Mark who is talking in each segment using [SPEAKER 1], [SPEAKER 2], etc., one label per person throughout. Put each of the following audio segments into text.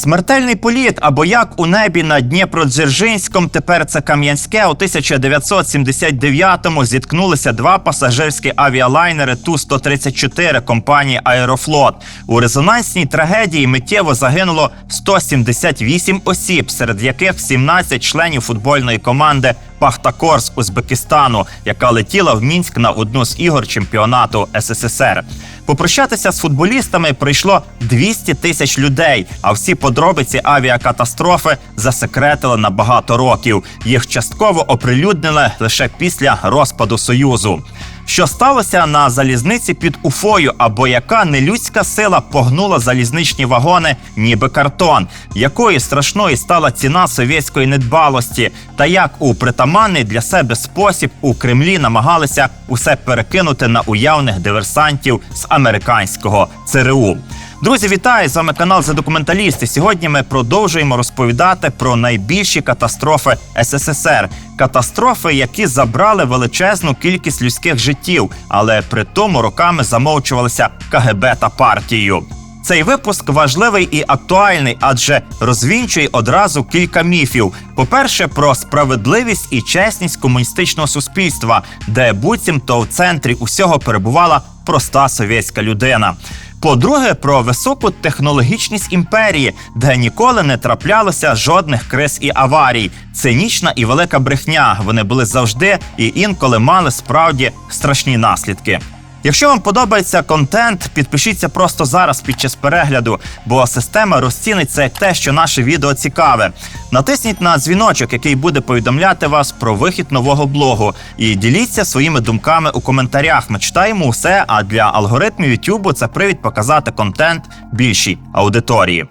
[SPEAKER 1] Смертельний політ або як у небі над Дніпродзержинськом, тепер це Кам'янське. У 1979-му зіткнулися два пасажирські авіалайнери Ту-134 компанії Аерофлот. У резонансній трагедії миттєво загинуло 178 осіб, серед яких 17 членів футбольної команди Пахтакор з Узбекистану, яка летіла в Мінськ на одну з ігор чемпіонату СССР. Попрощатися з футболістами прийшло 200 тисяч людей. А всі подробиці авіакатастрофи засекретили на багато років. Їх частково оприлюднили лише після розпаду союзу. Що сталося на залізниці під Уфою, або яка нелюдська сила погнула залізничні вагони, ніби картон, якою страшною стала ціна совєтської недбалості, та як у притаманний для себе спосіб у Кремлі намагалися усе перекинути на уявних диверсантів з американського ЦРУ. Друзі, вітаю! З вами канал за документалісти. Сьогодні ми продовжуємо розповідати про найбільші катастрофи СССР. Катастрофи, які забрали величезну кількість людських життів, але при тому роками замовчувалися КГБ та партією. Цей випуск важливий і актуальний, адже розвінчує одразу кілька міфів. По-перше, про справедливість і чесність комуністичного суспільства, де буцімто в центрі усього перебувала проста совєтська людина. По-друге, про високу технологічність імперії, де ніколи не траплялося жодних криз і аварій. Цинічна і велика брехня. Вони були завжди і інколи мали справді страшні наслідки. Якщо вам подобається контент, підпишіться просто зараз під час перегляду, бо система розцінить це як те, що наше відео цікаве. Натисніть на дзвіночок, який буде повідомляти вас про вихід нового блогу. І діліться своїми думками у коментарях. Ми читаємо усе. А для алгоритмів YouTube це привід показати контент більшій аудиторії.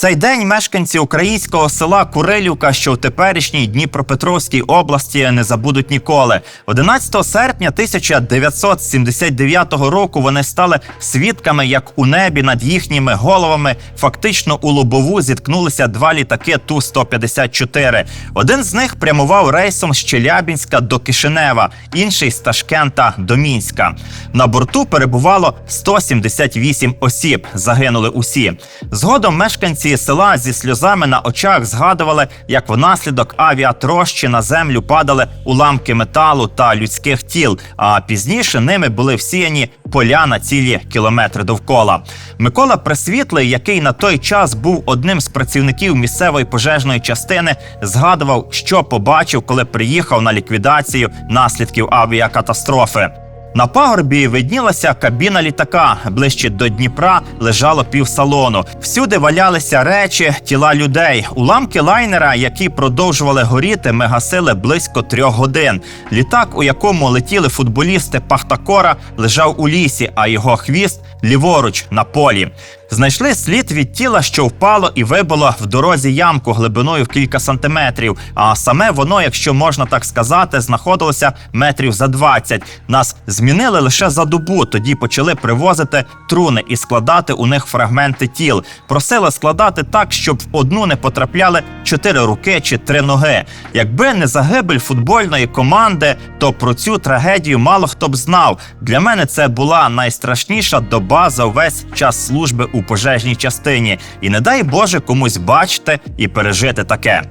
[SPEAKER 1] Цей день мешканці українського села Курилівка, що в теперішній Дніпропетровській області, не забудуть ніколи. 11 серпня 1979 року вони стали свідками, як у небі над їхніми головами фактично у лобову зіткнулися два літаки Ту 154 Один з них прямував рейсом з Челябінська до Кишинева, інший з Ташкента до Мінська. На борту перебувало 178 осіб. Загинули усі. Згодом мешканці села зі сльозами на очах згадували, як внаслідок авіатрощі на землю падали уламки металу та людських тіл. А пізніше ними були всіяні поля на цілі кілометри довкола. Микола Пресвітлий, який на той час був одним з працівників місцевої пожежної частини, згадував, що побачив, коли приїхав на ліквідацію наслідків авіакатастрофи. На пагорбі виднілася кабіна літака. Ближче до Дніпра лежало півсалону. Всюди валялися речі, тіла людей. Уламки лайнера, які продовжували горіти, ми гасили близько трьох годин. Літак, у якому летіли футболісти Пахтакора, лежав у лісі, а його хвіст ліворуч на полі. Знайшли слід від тіла, що впало і вибило в дорозі ямку глибиною в кілька сантиметрів. А саме воно, якщо можна так сказати, знаходилося метрів за 20. Нас змінили лише за добу. Тоді почали привозити труни і складати у них фрагменти тіл. Просили складати так, щоб в одну не потрапляли чотири руки чи три ноги. Якби не загибель футбольної команди, то про цю трагедію мало хто б знав. Для мене це була найстрашніша доба за весь час служби у пожежній частині. І не дай Боже комусь бачити і пережити таке.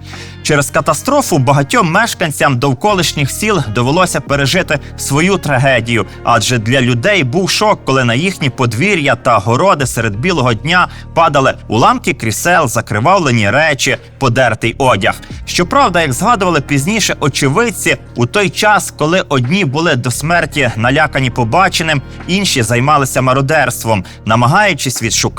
[SPEAKER 1] Через катастрофу багатьом мешканцям довколишніх сіл довелося пережити свою трагедію, адже для людей був шок, коли на їхні подвір'я та городи серед білого дня падали уламки крісел, закривавлені речі, подертий одяг. Щоправда, як згадували пізніше очевидці, у той час, коли одні були до смерті налякані побаченим, інші займалися мародерством, намагаючись відшукати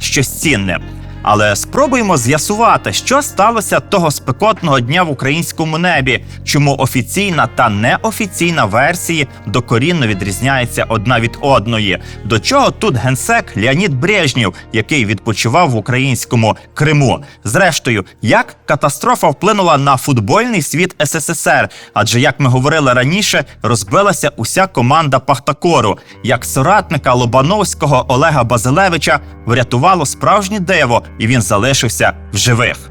[SPEAKER 1] щось цінне. Але спробуємо з'ясувати, що сталося того спекотного дня в українському небі, чому офіційна та неофіційна версії докорінно відрізняються одна від одної. До чого тут генсек Леонід Брежнєв, який відпочивав в українському Криму. Зрештою, як катастрофа вплинула на футбольний світ СССР? Адже, як ми говорили раніше, розбилася уся команда Пахтакору. Як соратника Лобановського Олега Базилевича врятувало справжнє диво, і він залишився в живих.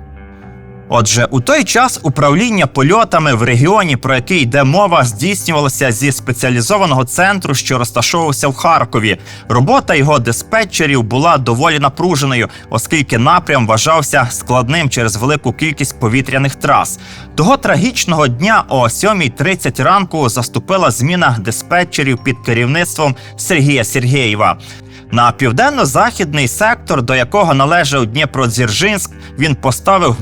[SPEAKER 1] Отже, у той час управління польотами в регіоні, про який йде мова, здійснювалося зі спеціалізованого центру, що розташовувався в Харкові. Робота його диспетчерів була доволі напруженою, оскільки напрям вважався складним через велику кількість повітряних трас. Того трагічного дня о 7.30 ранку заступила зміна диспетчерів під керівництвом Сергія Сергєєва. На південно-західний сектор, до якого належав Дніпродзержинськ, він поставив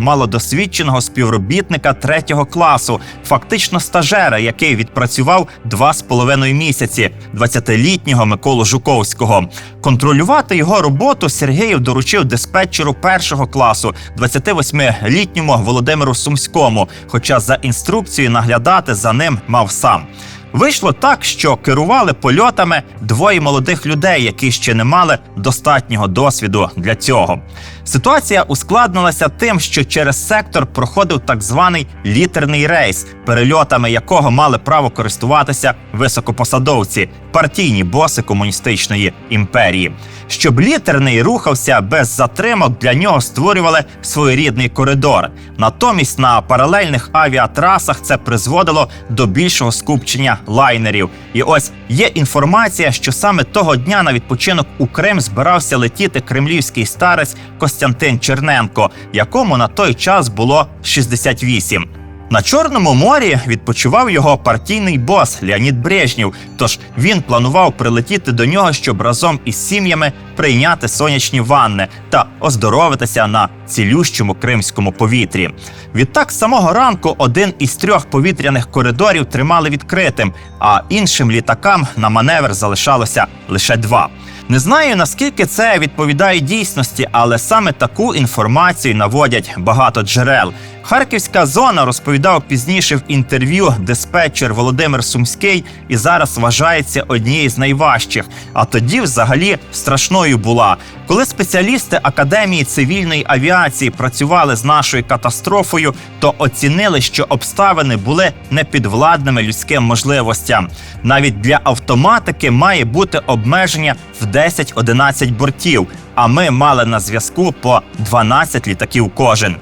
[SPEAKER 1] малодосвідченого співробітника третього класу, фактично стажера, який відпрацював два з половиною місяці, 20-літнього Миколу Жуковського. Контролювати його роботу Сергіїв доручив диспетчеру першого класу, 28-літньому Володимиру Сумському. Хоча за інструкцією наглядати за ним мав сам. Вийшло так, що керували польотами двоє молодих людей, які ще не мали достатнього досвіду для цього. Ситуація ускладнилася тим, що через сектор проходив так званий літерний рейс, перельотами якого мали право користуватися високопосадовці, партійні боси комуністичної імперії. Щоб літерний рухався без затримок, для нього створювали своєрідний коридор. Натомість на паралельних авіатрасах це призводило до більшого скупчення лайнерів. І ось є інформація, що саме того дня на відпочинок у Крим збирався летіти кремлівський старець Костянтин Черненко, якому на той час було 68. На Чорному морі відпочивав його партійний бос Леонід Брежнєв. Тож він планував прилетіти до нього, щоб разом із сім'ями прийняти сонячні ванни та оздоровитися на цілющому кримському повітрі. Відтак, з самого ранку один із трьох повітряних коридорів тримали відкритим, а іншим літакам на маневр залишалося лише два. Не знаю наскільки це відповідає дійсності, але саме таку інформацію наводять багато джерел. Харківська зона розповідав пізніше в інтерв'ю диспетчер Володимир Сумський і зараз вважається однією з найважчих. А тоді, взагалі, страшною була. Коли спеціалісти Академії цивільної авіації працювали з нашою катастрофою, то оцінили, що обставини були непідвладними людським можливостям. Навіть для автоматики має бути обмеження в 10-11 бортів. А ми мали на зв'язку по 12 літаків кожен.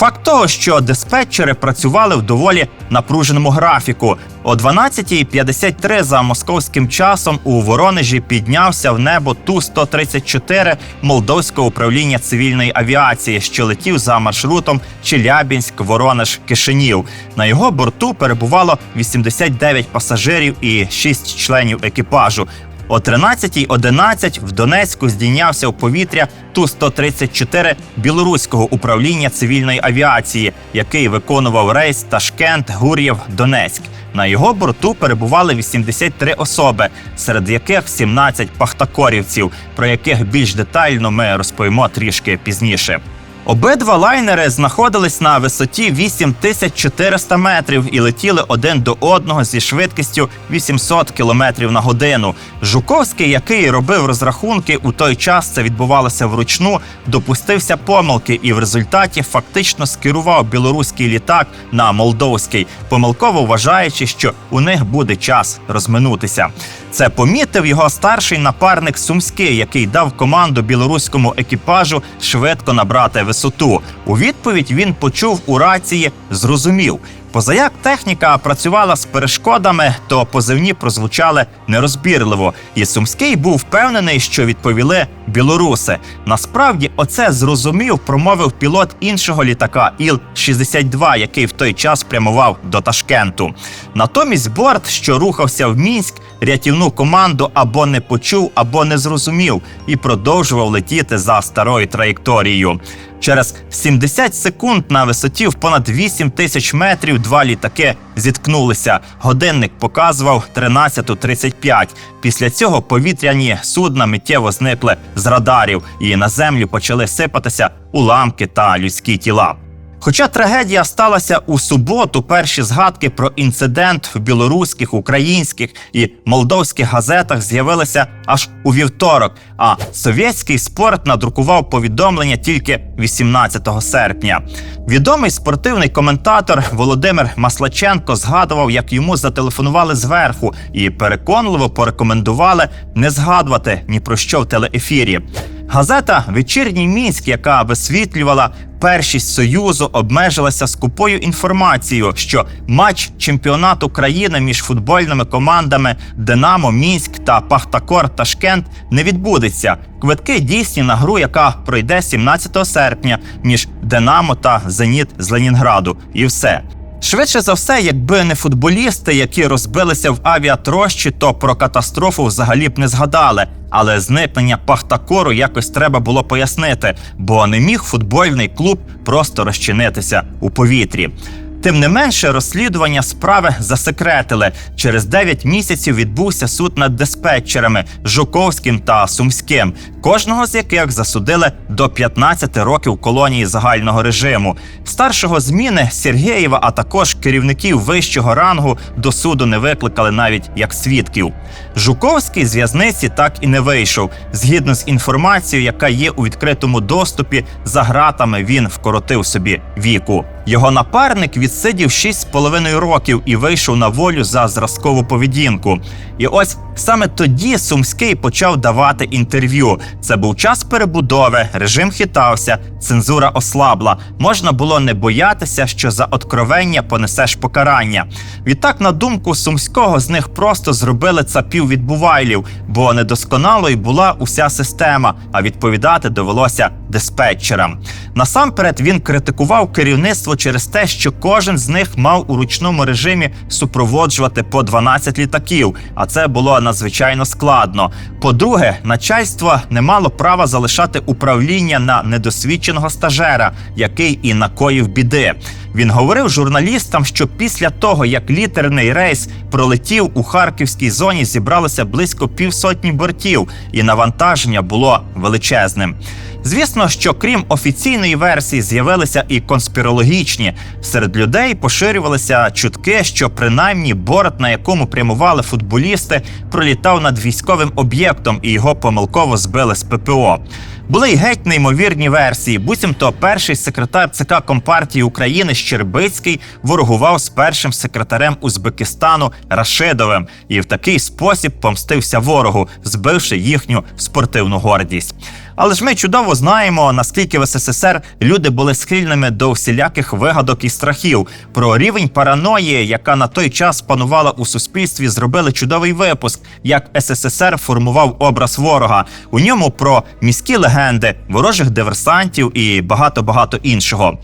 [SPEAKER 1] Факт того, що диспетчери працювали в доволі напруженому графіку. О 12.53 за московським часом у Воронежі піднявся в небо Ту-134 Молдовського управління цивільної авіації, що летів за маршрутом Челябінськ, Воронеж, Кишинів. На його борту перебувало 89 пасажирів і 6 членів екіпажу. О 13.11 в Донецьку здійнявся в повітря Ту-134 білоруського управління цивільної авіації, який виконував рейс Ташкент Гур'єв Донецьк. На його борту перебували 83 особи, серед яких 17 пахтакорівців, про яких більш детально ми розповімо трішки пізніше. Обидва лайнери знаходились на висоті 8400 метрів і летіли один до одного зі швидкістю 800 км на годину. Жуковський, який робив розрахунки у той час, це відбувалося вручну, допустився помилки і в результаті фактично скерував білоруський літак на молдовський, помилково вважаючи, що у них буде час розминутися. Це помітив його старший напарник Сумський, який дав команду білоруському екіпажу швидко набрати висоту. У відповідь він почув у рації, зрозумів. Позаяк техніка працювала з перешкодами, то позивні прозвучали нерозбірливо, і Сумський був впевнений, що відповіли білоруси. Насправді, оце зрозумів, промовив пілот іншого літака Іл-62, який в той час прямував до Ташкенту. Натомість борт, що рухався в Мінськ, рятівну команду або не почув, або не зрозумів, і продовжував летіти за старою траєкторією. Через 70 секунд на висоті в понад 8 тисяч метрів два літаки зіткнулися. Годинник показував 13.35. Після цього повітряні судна миттєво зникли з радарів, і на землю почали сипатися уламки та людські тіла. Хоча трагедія сталася у суботу, перші згадки про інцидент в білоруських, українських і молдовських газетах з'явилися аж у вівторок. А совєтський спорт надрукував повідомлення тільки 18 серпня. Відомий спортивний коментатор Володимир Маслаченко згадував, як йому зателефонували зверху і переконливо порекомендували не згадувати ні про що в телеефірі. Газета Вечірній мінськ, яка висвітлювала першість союзу, обмежилася скупою інформацією, що матч чемпіонату країни між футбольними командами Динамо, Мінськ та Пахтакор Ташкент не відбудеться. Квитки дійсні на гру, яка пройде 17 серпня між Динамо та Зеніт з Ленінграду. І все. Швидше за все, якби не футболісти, які розбилися в авіатрощі, то про катастрофу взагалі б не згадали. Але зникнення Пахтакору якось треба було пояснити, бо не міг футбольний клуб просто розчинитися у повітрі. Тим не менше, розслідування справи засекретили. Через 9 місяців відбувся суд над диспетчерами Жуковським та Сумським, кожного з яких засудили до 15 років колонії загального режиму. Старшого зміни Сергєєва, а також керівників вищого рангу до суду не викликали навіть як свідків. Жуковський з в'язниці так і не вийшов. Згідно з інформацією, яка є у відкритому доступі, за гратами він вкоротив собі віку. Його напарник відсидів 6,5 років і вийшов на волю за зразкову поведінку. І ось саме тоді Сумський почав давати інтерв'ю. Це був час перебудови, режим хитався, цензура ослабла. Можна було не боятися, що за откровення понесеш покарання. Відтак, на думку Сумського, з них просто зробили цапів відбувайлів, бо недосконалою була уся система, а відповідати довелося диспетчерам. Насамперед він критикував керівництво через те, що кожен з них мав у ручному режимі супроводжувати по 12 літаків, а це було надзвичайно складно. По-друге, начальство не мало права залишати управління на недосвідченого стажера, який і накоїв біди. Він говорив журналістам, що після того, як літерний рейс пролетів у харківській зоні, зібралося близько півсотні бортів, і навантаження було величезним. Звісно, що крім офіційної версії з'явилися і конспірологічні. Серед людей поширювалися чутки, що принаймні борт, на якому прямували футболісти, пролітав над військовим об'єктом і його помилково збили з ППО. Були й геть неймовірні версії. Буцімто перший секретар ЦК Компартії України Щербицький ворогував з першим секретарем Узбекистану Рашидовим і в такий спосіб помстився ворогу, збивши їхню спортивну гордість. Але ж ми чудово знаємо, наскільки в СССР люди були схильними до всіляких вигадок і страхів. Про рівень параної, яка на той час панувала у суспільстві, зробили чудовий випуск, як СССР формував образ ворога. У ньому про міські легенди, ворожих диверсантів і багато багато іншого.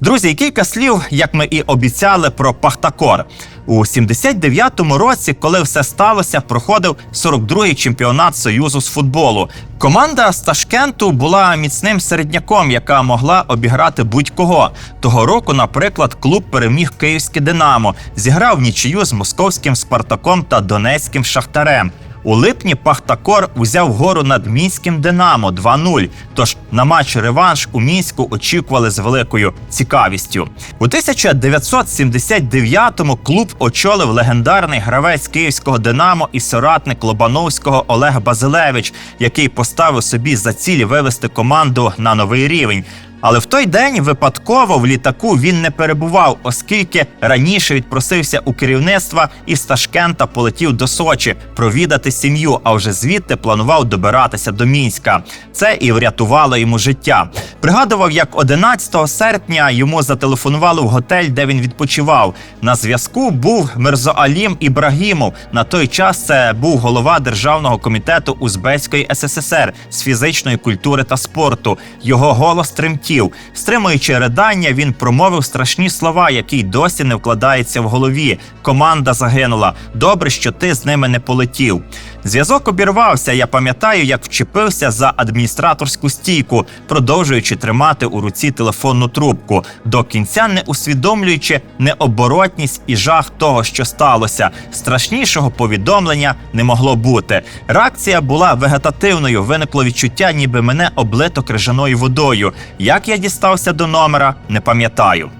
[SPEAKER 1] Друзі, кілька слів, як ми і обіцяли, про Пахтакор. У 79-му році, коли все сталося, проходив 42-й чемпіонат Союзу з футболу. Команда з Ташкенту була міцним середняком, яка могла обіграти будь-кого. Того року, наприклад, клуб переміг київське Динамо, зіграв нічию з московським Спартаком та Донецьким Шахтарем. У липні Пахтакор узяв гору над мінським Динамо 2-0. Тож на матч реванш у мінську очікували з великою цікавістю. У 1979-му клуб очолив легендарний гравець київського Динамо і соратник Лобановського Олег Базилевич, який поставив собі за ціль вивести команду на новий рівень. Але в той день випадково в літаку він не перебував, оскільки раніше відпросився у керівництва і з Ташкента полетів до Сочі провідати сім'ю, а вже звідти планував добиратися до мінська. Це і врятувало йому життя. Пригадував, як 11 серпня йому зателефонували в готель, де він відпочивав. На зв'язку був Мирзоалім Ібрагімов. На той час це був голова державного комітету Узбецької СССР з фізичної культури та спорту. Його голос тремтів. Стримуючи ридання, він промовив страшні слова, які й досі не вкладаються в голові. Команда загинула. Добре, що ти з ними не полетів. Зв'язок обірвався. Я пам'ятаю, як вчепився за адміністраторську стійку, продовжуючи тримати у руці телефонну трубку, до кінця не усвідомлюючи необоротність і жах того, що сталося. Страшнішого повідомлення не могло бути. Реакція була вегетативною. Виникло відчуття, ніби мене облито крижаною водою. Як я дістався до номера, не пам'ятаю.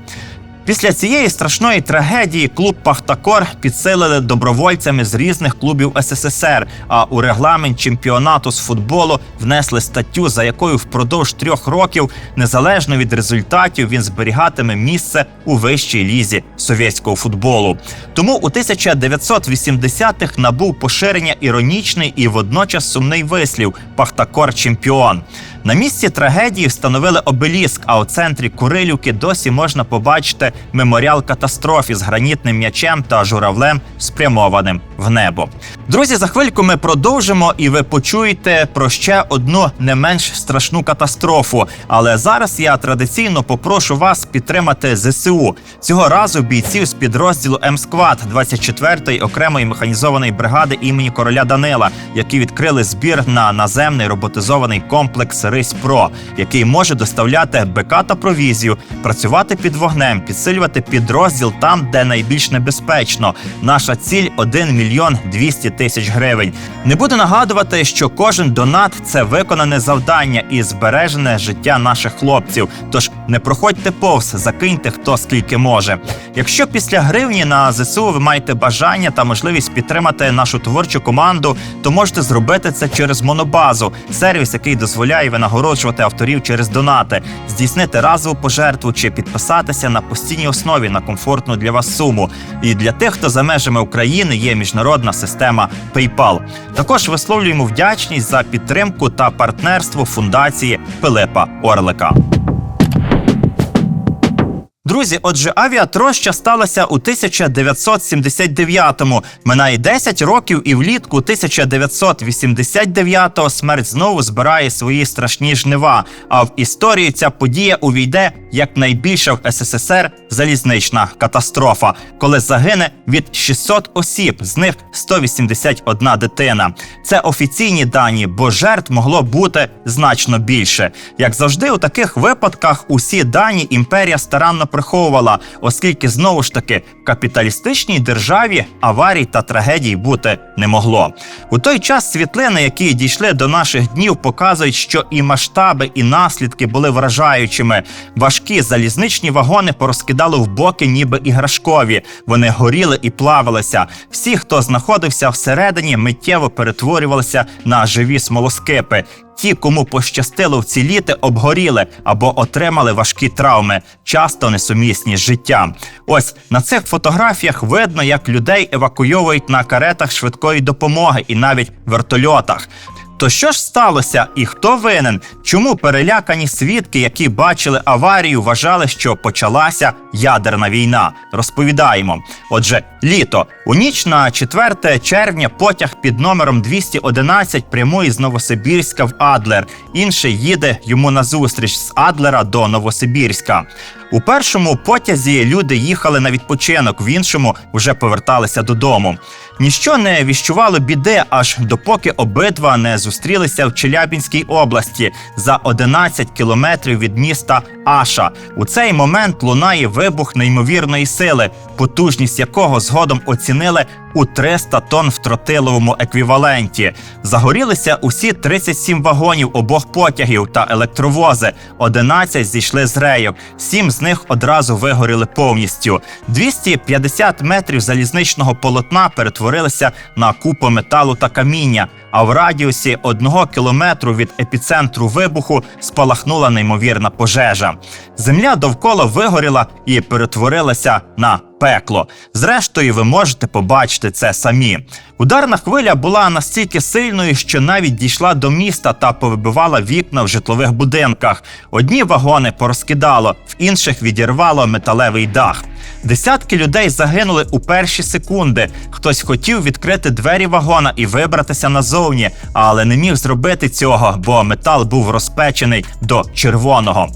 [SPEAKER 1] Після цієї страшної трагедії клуб Пахтакор підсилили добровольцями з різних клубів СССР. А у регламент чемпіонату з футболу внесли статтю, за якою впродовж трьох років, незалежно від результатів, він зберігатиме місце у вищій лізі совєтського футболу. Тому у 1980-х набув поширення іронічний і водночас сумний вислів Пахтакор чемпіон. На місці трагедії встановили обеліск, а у центрі Курилівки досі можна побачити меморіал катастрофі з гранітним м'ячем та журавлем, спрямованим в небо. Друзі, за хвильку ми продовжимо, і ви почуєте про ще одну не менш страшну катастрофу. Але зараз я традиційно попрошу вас підтримати ЗСУ цього разу бійців з підрозділу М-Сквад 24-ї окремої механізованої бригади імені короля Данила, які відкрили збір на наземний роботизований комплекс Рись Про, який може доставляти БК та провізію, працювати під вогнем, підсилювати підрозділ там, де найбільш небезпечно. Наша ціль 1 мільйон 200 тисяч гривень. Не буду нагадувати, що кожен донат це виконане завдання і збережене життя наших хлопців. Тож не проходьте повз, закиньте хто скільки може. Якщо після гривні на ЗСУ ви маєте бажання та можливість підтримати нашу творчу команду, то можете зробити це через монобазу, сервіс, який дозволяє винагороджувати авторів через донати, здійснити разову пожертву чи підписатися на постійній основі на комфортну для вас суму. І для тих, хто за межами України є міжнародна система PayPal. Також висловлюємо вдячність за підтримку та партнерство фундації Пилипа Орлика. Друзі, отже, авіатроща сталася у 1979-му. Минає 10 років, і влітку 1989-го смерть знову збирає свої страшні жнива. А в історію ця подія увійде як найбільша в СССР залізнична катастрофа, коли загине від 600 осіб, з них 181 дитина. Це офіційні дані, бо жертв могло бути значно більше. Як завжди, у таких випадках усі дані імперія старанно приховувала, оскільки знову ж таки в капіталістичній державі аварій та трагедій бути не могло. У той час світлини, які дійшли до наших днів, показують, що і масштаби, і наслідки були вражаючими. Важкі залізничні вагони порозкидали в боки, ніби іграшкові. Вони горіли і плавилися. Всі, хто знаходився всередині, миттєво перетворювалися на живі смолоскипи. Ті, кому пощастило вціліти, обгоріли або отримали важкі травми, часто несумісні з життям. Ось на цих фотографіях видно, як людей евакуйовують на каретах швидкої допомоги і навіть вертольотах. То що ж сталося і хто винен? Чому перелякані свідки, які бачили аварію, вважали, що почалася ядерна війна? Розповідаємо. Отже, літо у ніч на 4 червня потяг під номером 211 прямує з Новосибірська в Адлер. Інший їде йому назустріч з Адлера до Новосибірська. У першому потязі люди їхали на відпочинок, в іншому вже поверталися додому. Ніщо не віщувало біди, аж допоки обидва не зустрілися в Челябінській області за 11 кілометрів від міста Аша. У цей момент лунає вибух неймовірної сили, потужність якого згодом оцінили у 300 тонн в тротиловому еквіваленті. Загорілися усі 37 вагонів обох потягів та електровози. 11 зійшли з рейок, 7 з них одразу вигоріли повністю. 250 метрів залізничного полотна перетворилися на купу металу та каміння. А в радіусі одного кілометру від епіцентру вибуху спалахнула неймовірна пожежа. Земля довкола вигоріла і перетворилася на пекло. Зрештою, ви можете побачити це самі. Ударна хвиля була настільки сильною, що навіть дійшла до міста та повибивала вікна в житлових будинках. Одні вагони порозкидало, в інших відірвало металевий дах. Десятки людей загинули у перші секунди. Хтось хотів відкрити двері вагона і вибратися назовні, але не міг зробити цього, бо метал був розпечений до червоного.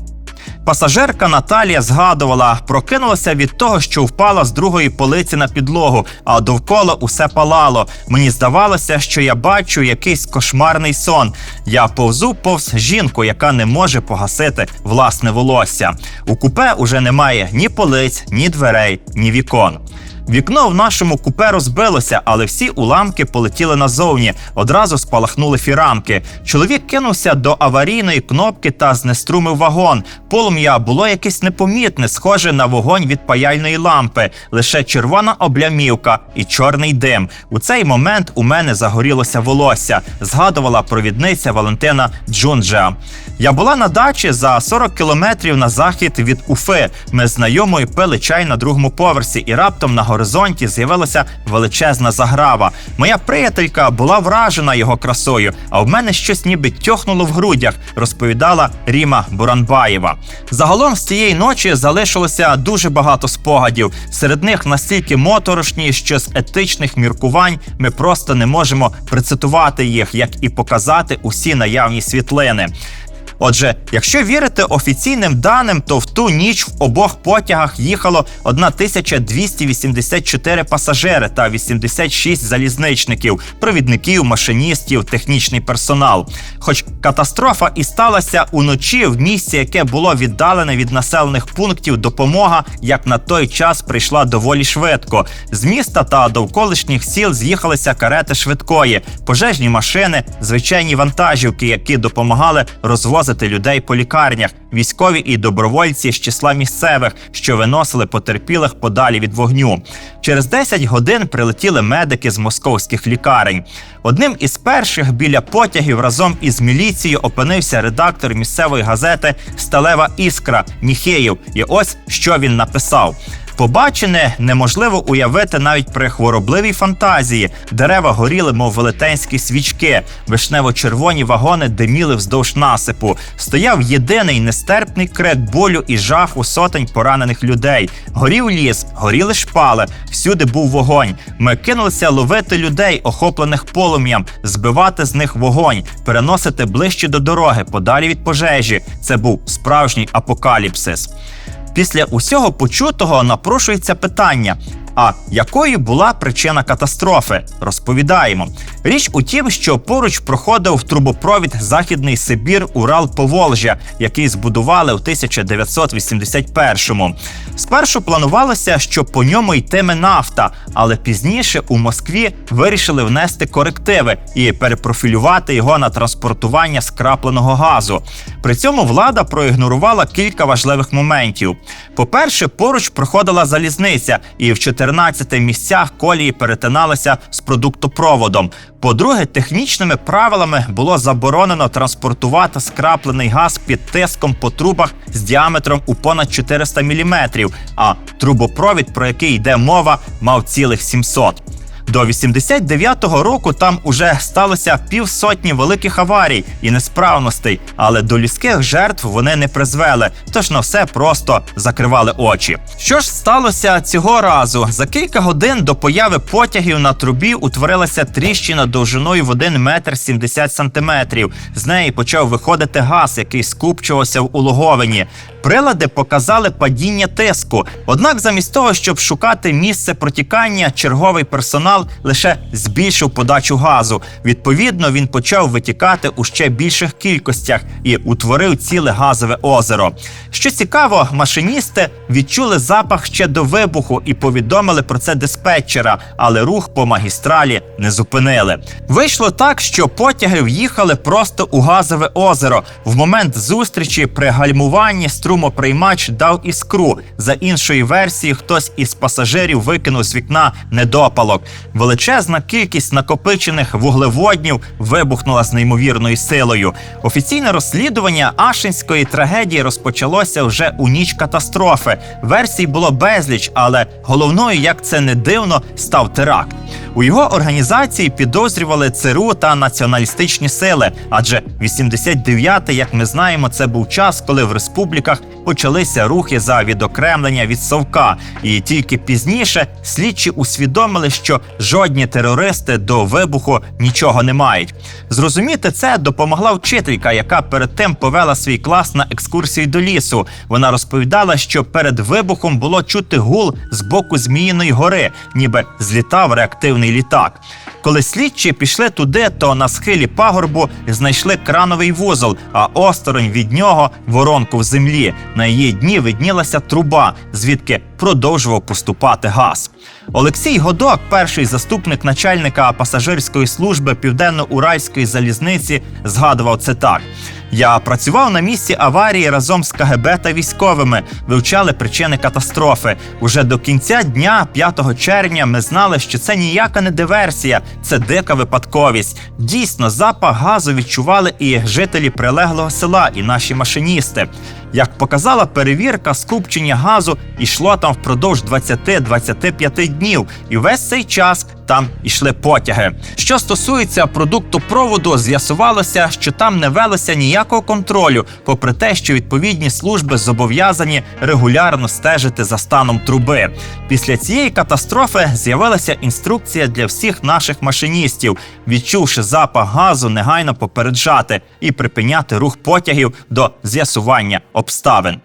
[SPEAKER 1] Пасажирка Наталія згадувала, прокинулася від того, що впала з другої полиці на підлогу, а довкола усе палало. Мені здавалося, що я бачу якийсь кошмарний сон. Я повзу повз жінку, яка не може погасити власне волосся. У купе уже немає ні полиць, ні дверей, ні вікон. Вікно в нашому купе розбилося, але всі уламки полетіли назовні. Одразу спалахнули фірамки. Чоловік кинувся до аварійної кнопки та знеструмив вагон. Полум'я було якесь непомітне, схоже на вогонь від паяльної лампи, лише червона облямівка і чорний дим. У цей момент у мене загорілося волосся, згадувала провідниця Валентина Джунджеа. Я була на дачі за 40 кілометрів на захід від Уфи. Ми з знайомою пили чай на другому поверсі, і раптом на горизонті з'явилася величезна заграва. Моя приятелька була вражена його красою, а в мене щось ніби тьохнуло в грудях, розповідала Ріма Буранбаєва. Загалом з цієї ночі залишилося дуже багато спогадів. Серед них настільки моторошні, що з етичних міркувань ми просто не можемо процитувати їх, як і показати усі наявні світлини. Отже, якщо вірити офіційним даним, то в ту ніч в обох потягах їхало 1284 пасажири та 86 залізничників, провідників, машиністів, технічний персонал. Хоч катастрофа і сталася уночі в місці, яке було віддалене від населених пунктів, допомога як на той час прийшла доволі швидко. З міста та довколишніх сіл з'їхалися карети швидкої, пожежні машини, звичайні вантажівки, які допомагали розвозити людей по лікарнях, військові і добровольці з числа місцевих, що виносили потерпілих подалі від вогню. Через 10 годин прилетіли медики з московських лікарень. Одним із перших біля потягів разом із міліцією опинився редактор місцевої газети Сталева Іскра Ніхеєв. І ось що він написав. Побачене неможливо уявити навіть при хворобливій фантазії. Дерева горіли, мов велетенські свічки. Вишнево-червоні вагони диміли вздовж насипу. Стояв єдиний нестерпний крик болю і жаху сотень поранених людей. Горів ліс, горіли шпали. Всюди був вогонь. Ми кинулися ловити людей, охоплених полум'ям, збивати з них вогонь, переносити ближче до дороги, подалі від пожежі. Це був справжній апокаліпсис. Після усього почутого напрошується питання: а якою була причина катастрофи? Розповідаємо. Річ у тім, що поруч проходив трубопровід Західний Сибір Урал Поволжя, який збудували у 1981-му. Спершу планувалося, що по ньому йтиме нафта, але пізніше у Москві вирішили внести корективи і перепрофілювати його на транспортування скрапленого газу. При цьому влада проігнорувала кілька важливих моментів. По-перше, поруч проходила залізниця, і в 14 місцях колії перетиналися з продуктопроводом. По-друге, технічними правилами було заборонено транспортувати скраплений газ під тиском по трубах з діаметром у понад 400 мм, а трубопровід, про який йде мова, мав цілих 700. До 89-го року там уже сталося півсотні великих аварій і несправностей, але до людських жертв вони не призвели, тож на все просто закривали очі. Що ж сталося цього разу? За кілька годин до появи потягів на трубі утворилася тріщина довжиною в 1 метр 70 сантиметрів. З неї почав виходити газ, який скупчувався в улоговині. Прилади показали падіння тиску. Однак, замість того, щоб шукати місце протікання, черговий персонал лише збільшив подачу газу. Відповідно, він почав витікати у ще більших кількостях і утворив ціле газове озеро. Що цікаво, машиністи відчули запах ще до вибуху і повідомили про це диспетчера, але рух по магістралі не зупинили. Вийшло так, що потяги в'їхали просто у газове озеро. В момент зустрічі при гальмуванні струмоприймач дав іскру. За іншою версією, хтось із пасажирів викинув з вікна недопалок. Величезна кількість накопичених вуглеводнів вибухнула з неймовірною силою. Офіційне розслідування Ашинської трагедії розпочалося вже у ніч катастрофи. Версій було безліч, але головною, як це не дивно, став теракт. У його організації підозрювали ЦРУ та націоналістичні сили, адже 89-й, як ми знаємо, це був час, коли в республіках почалися рухи за відокремлення від совка, і тільки пізніше слідчі усвідомили, що жодні терористи до вибуху нічого не мають. Зрозуміти це допомогла вчителька, яка перед тим повела свій клас на екскурсію до лісу. Вона розповідала, що перед вибухом було чути гул з боку Зміїної гори, ніби злітав реактивний літак. Коли слідчі пішли туди, то на схилі пагорбу знайшли крановий вузол, а осторонь від нього воронку в землі. На її дні виднілася труба, звідки продовжував поступати газ. Олексій Годок, перший заступник начальника пасажирської служби Південно-Уральської залізниці, згадував це так. Я працював на місці аварії разом з КГБ та військовими, вивчали причини катастрофи. Уже до кінця дня, 5 червня, ми знали, що це ніяка не диверсія, це дика випадковість. Дійсно, запах газу відчували і жителі прилеглого села, і наші машиністи. Як показала перевірка, скупчення газу йшло там впродовж 20-25 днів, і весь цей час там йшли потяги. Що стосується продукту проводу, з'ясувалося, що там не велося ніякого контролю, попри те, що відповідні служби зобов'язані регулярно стежити за станом труби. Після цієї катастрофи з'явилася інструкція для всіх наших машиністів, відчувши запах газу, негайно попереджати і припиняти рух потягів до з'ясування обставин.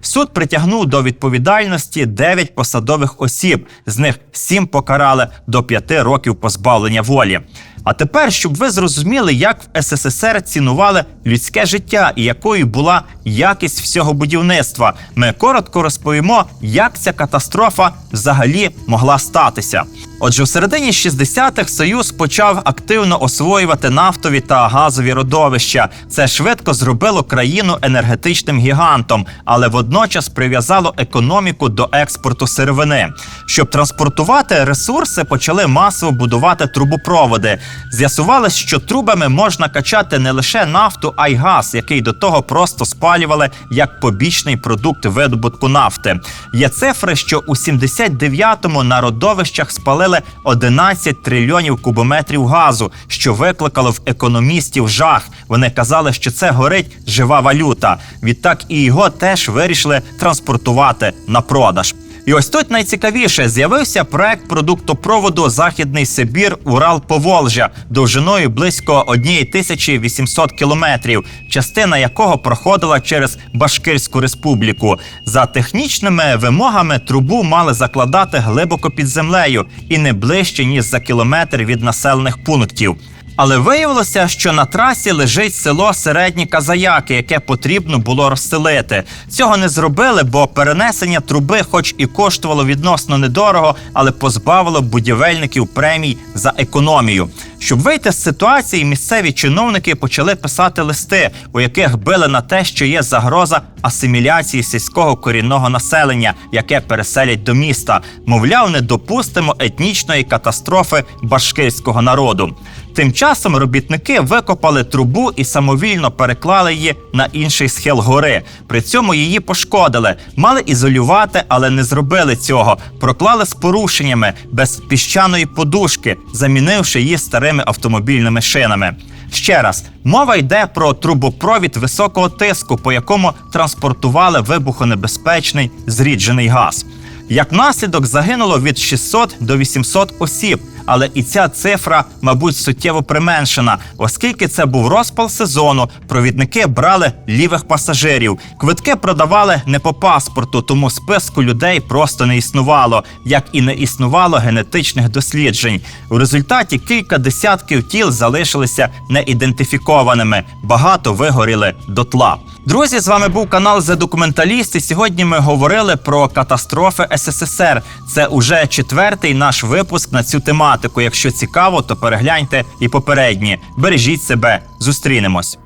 [SPEAKER 1] Суд притягнув до відповідальності 9 посадових осіб, з них 7 покарали до 5 років позбавлення волі. А тепер, щоб ви зрозуміли, як в СССР цінували людське життя і якою була якість всього будівництва, ми коротко розповімо, як ця катастрофа взагалі могла статися. Отже, в середині 60-х Союз почав активно освоювати нафтові та газові родовища. Це швидко зробило країну енергетичним гігантом, але водночас прив'язало економіку до експорту сировини. Щоб транспортувати ресурси, почали масово будувати трубопроводи. З'ясувалось, що трубами можна качати не лише нафту, а й газ, який до того просто спалювали як побічний продукт видобутку нафти. Є цифри, що у 79-му на родовищах спалили 11 трильйонів кубометрів газу, що викликало в економістів жах. Вони казали, що це горить жива валюта. Відтак і його теж вирішили транспортувати на продаж. І ось тут найцікавіше з'явився проект продуктопроводу Західний Сибір Урал Поволжя довжиною близько 1800 кілометрів, частина якого проходила через Башкирську республіку. За технічними вимогами трубу мали закладати глибоко під землею і не ближче ніж за кілометр від населених пунктів. Але виявилося, що на трасі лежить село Середні Казаяки, яке потрібно було розселити. Цього не зробили, бо перенесення труби, хоч і коштувало відносно недорого, але позбавило будівельників премій за економію. Щоб вийти з ситуації, місцеві чиновники почали писати листи, у яких били на те, що є загроза асиміляції сільського корінного населення, яке переселять до міста. Мовляв, не допустимо етнічної катастрофи башкирського народу. Тим часом робітники викопали трубу і самовільно переклали її на інший схил гори. При цьому її пошкодили, мали ізолювати, але не зробили цього. Проклали з порушеннями без піщаної подушки, замінивши її старими автомобільними шинами. Ще раз, мова йде про трубопровід високого тиску, по якому транспортували вибухонебезпечний зріджений газ. Як наслідок загинуло від 600 до 800 осіб, але і ця цифра, мабуть, суттєво применшена, оскільки це був розпал сезону. Провідники брали лівих пасажирів. Квитки продавали не по паспорту, тому списку людей просто не існувало, як і не існувало генетичних досліджень. У результаті кілька десятків тіл залишилися неідентифікованими. Багато вигоріли дотла. Друзі, з вами був канал «The Документаліст», і сьогодні ми говорили про катастрофи СССР. Це уже четвертий наш випуск на цю тематику. Якщо цікаво, то перегляньте і попередні. Бережіть себе, зустрінемось.